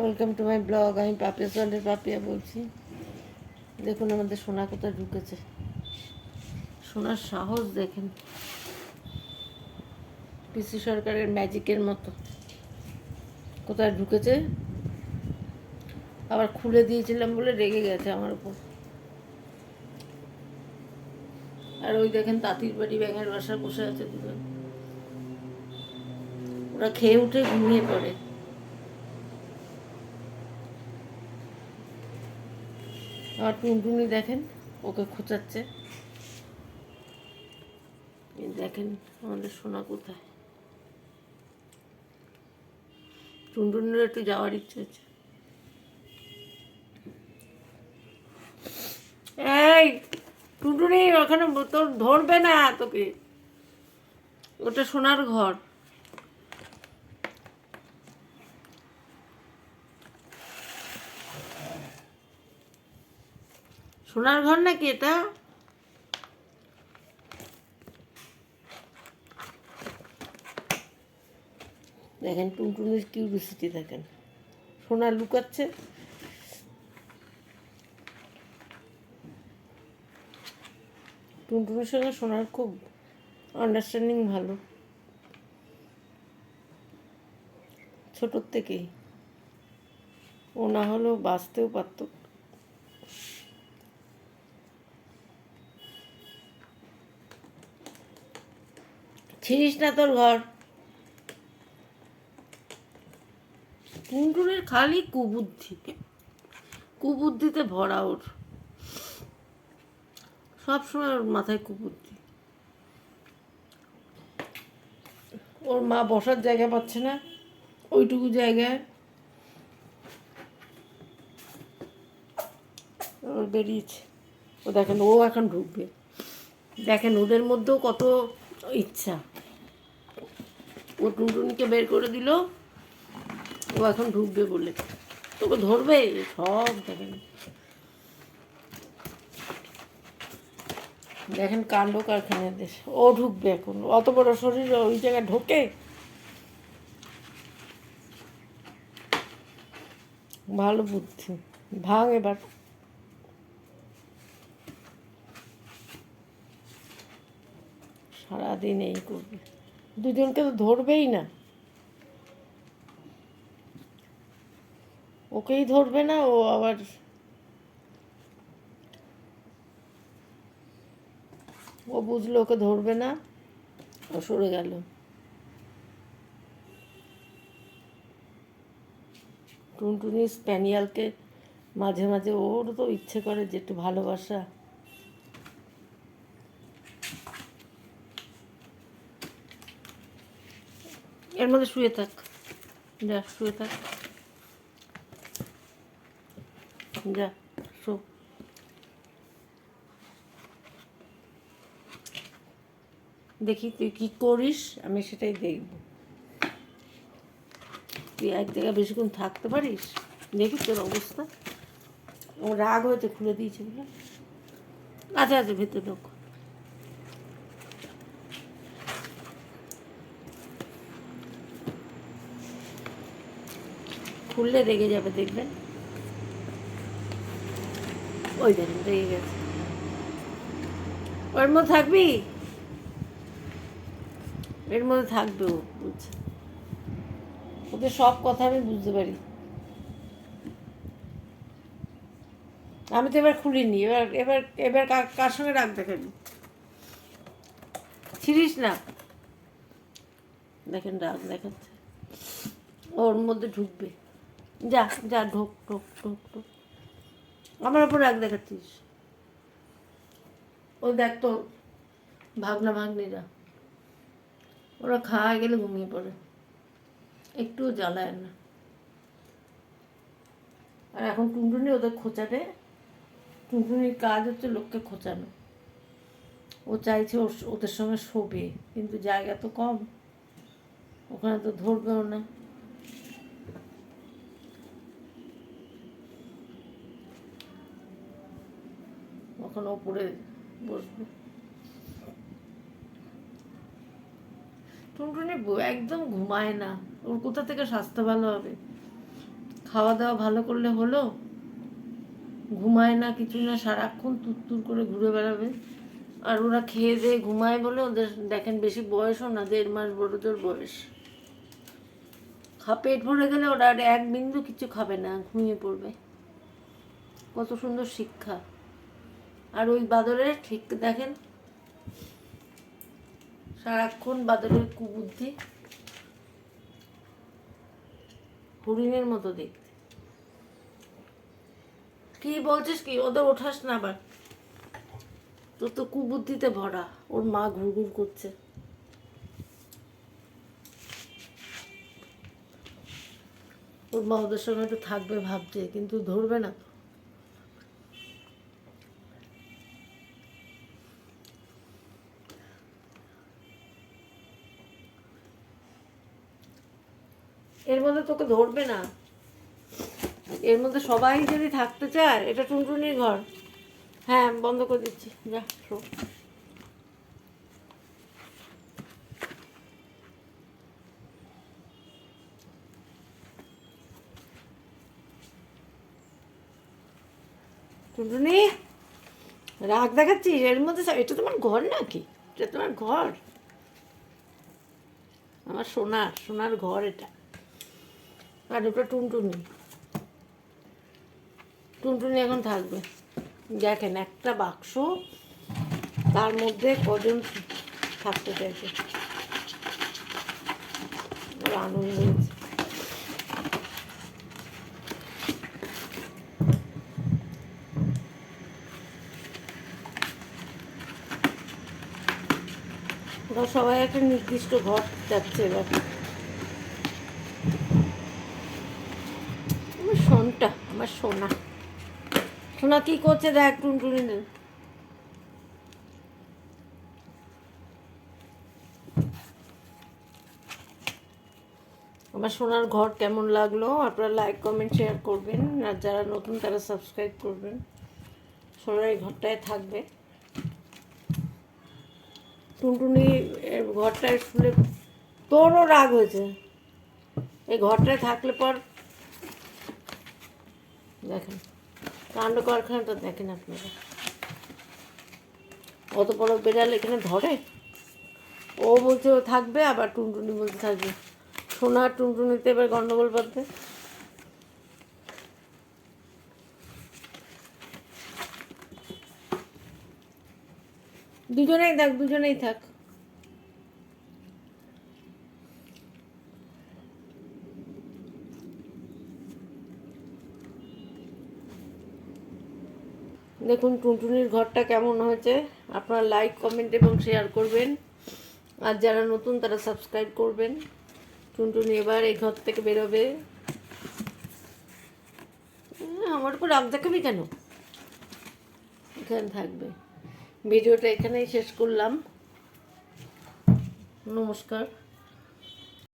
Welcome to my blog আমি পাপিয়া চন্ডের পাপিয়া বলছি। দেখুন, আমাদের সোনা কোথায় ঢুকেছে। সোনার সাহস দেখেন। পিসি সরকারের ম্যাজিকের মতো। কোথায় ঢুকেছে? আবার খুলে দিয়েছিলাম বলে রেগে গেছে আমার উপর। আর ওই দেখেন, তাঁতির বাড়ি ব্যাঙের বাসা বসে আছে দুজন। ওরা খেয়ে উঠে ঘুমিয়ে পড়ে। আর টুনটুনি দেখেন, ওকে খোঁচাচ্ছে। দেখেন আমাদের সোনা কোথায়। টুনটুনির একটু যাওয়ার ইচ্ছে হচ্ছে। এই, টুনটুনি, ওখানে তোর ধরবে না তোকে। ওটা সোনার ঘর। সোনার ঘর নাকি এটা? দেখেন, টুনটুনির কিউরিসিটি দেখেন সোনা লুকাচ্ছে। টুনটুনির সঙ্গে সোনার খুব আন্ডারস্ট্যান্ডিং ভালো। ছোটোর থেকেই। ও না হলেও বাঁচতেও পারতো। ছিড়িস না তোর ঘর। টুনটুনের খালি কুবুদ্ধি। কুবুদ্ধিতে ভরা ওর। সবসময় ওর মাথায় কুবুদ্ধি। ওর মা বসার জায়গা পাচ্ছে না। ওইটুকু জায়গায়। ওর বেরিয়েছে। ও দেখেন, ও এখন ঢুকবে। দেখেন, ওদের মধ্যেও কত ইচ্ছা। ও টুনটুনিকে বের করে দিল। ও এখন ঢুকবে বলে। তোকে ধরবে? সব দেখেন দেখেন কাণ্ড কারখানার দেশ। ও ঢুকবে এখন। অত বড় শরীর ওই জায়গায় ঢোকে? ভালো বুদ্ধি। ভাঙ এবার। সারাদিন এই করবে। দুজনকে তো ধরবেই না। ওকেই ধরবে না, ও আবার ও বুঝলো ওকে ধরবে না, ও সরে গেল। টুনটুনি স্প্যানিয়ালকে মাঝে মাঝে ওর তো ইচ্ছে করে যে একটু ভালোবাসা। এর মধ্যে শুয়ে থাক। যা, শুয়ে থাক। যা, শো। দেখি তুই কি করিস, আমি সেটাই দেখব। তুই এক জায়গায় বেশিক্ষণ থাকতে পারিস? দেখি তোর অবস্থা। ও রাগ হয়েছে খুলে দিয়েছে। আচ্ছা আচ্ছা ভেতরে ঢোক। খুললে রেগে যাবে, দেখবেন। ওই দেখেন রেগে গেছে। ওর মধ্যে থাকবি? এর মধ্যে থাকবে ও, বুঝছে। ওদের সব কথা আমি বুঝতে পারি। আমি তো এবার খুলিনি, এবার এবার এবার কার- সঙ্গে রাগ দেখাবি? ছিড়িস না? দেখেন, রাগ দেখাচ্ছে। ওর মধ্যে ঢুকবে। যা যা, ঢোক ঢোক ঢোক ঢোক। আমার ওপর রাগ দেখাচ্ছিস। ওই দেখ তো ভাগনা ভাগ্নিরা। ওরা খাওয়া গেলে ঘুমিয়ে পড়ে। একটুও জ্বালায় না। আর এখন টুনটুনি ওদের খোঁচাবে। টুনটুনির কাজ হচ্ছে লোককে খোঁচানো। ও চাইছে ওদের সঙ্গে শোবে, কিন্তু জায়গা তো কম। ওখানে তো ধরবেও না। ওখানে ওপরে বসবে। টুনটুনি একদম ঘুমায় না। ওর কোথা থেকে স্বাস্থ্য ভালো হবে? খাওয়া দাওয়া ভালো করলে হলো? ঘুমায় না কিছু না, সারাক্ষণ তুত্তুর করে ঘুরে বেড়াবে। আর ওরা খেয়ে দিয়ে ঘুমায় বলে ওদের, দেখেন বেশি বয়সও না, দেড় মাস বড় জোর বয়স। খা পেট ভরে গেলে ওরা আর এক বিন্দু কিছু খাবে না, ঘুমিয়ে পড়বে। কত সুন্দর শিক্ষা। আর ওই বাদরের ঠিক দেখেন, সারাক্ষণ বাদরের কুবুদ্ধি, হরিণের মতো দেখতে। কি বলছিস কি? ওদের ওঠাস না আবার। তোর তো কুবুদ্ধিতে ভরা। ওর মা ঘুরঘুর করছে। ওর মা ওদের সঙ্গে একটু থাকবে, ভাবছে, কিন্তু ধরবে না তো। এর মধ্যে তোকে ধরবে না। এর মধ্যে সবাই যদি থাকতে চায়, এটা টুনটুনির ঘর। হ্যাঁ বন্ধ করে দিচ্ছি। যা, শো। টুনটুনি, রাগ দেখাচ্ছিস? এর মধ্যে এটা তোমার ঘর নাকি? এটা তোমার ঘর। আমার সোনার সোনার ঘর এটা। আর ওটা টুনটুনি। টুনটুনি এখন থাকবে। দেখেন, একটা বাক্স, তার মধ্যে কজন থাকতে চাইছে? আনন্দ সবাই একটা নির্দিষ্ট ঘর যাচ্ছে এবার আমার সোনটা আমার সোনা। সোনা কি করছে দেখ টুনটুনি। আমার সোনার ঘর কেমন লাগল? আপনারা লাইক কমেন্ট শেয়ার করবেন। আর যারা নতুন, তারা সাবস্ক্রাইব করবেন। সোনার এই ঘরটায় থাকবে। টুনটুনি ঘরটায় শুলে তোরও রাগ হয়েছে। এই ঘরটায় থাকলে পর দেখেন। কাণ্ড কারখানাটা দেখেন আপনারা। অত বড় বেড়াল এখানে ধরে? ও বলছে ও থাকবে, আবার টুনটুনি বলতে থাকবে। সোনা টুনটুনিতে এবার গন্ডগোল বাঁধবে। দুজনেই থাক দুজনেই থাক। দেখুন, টুনটুনির ঘরটা কেমন হয়েছে? আপনারা লাইক কমেন্ট এবং শেয়ার করবেন। আর যারা নতুন, তারা সাবস্ক্রাইব করবেন। টুনটুনি এবার এই ঘর থেকে বেরোবে। আমার উপর রাগ দেখাবি কেন? এখানে থাকবে। ভিডিওটা এখানেই শেষ করলাম। নমস্কার।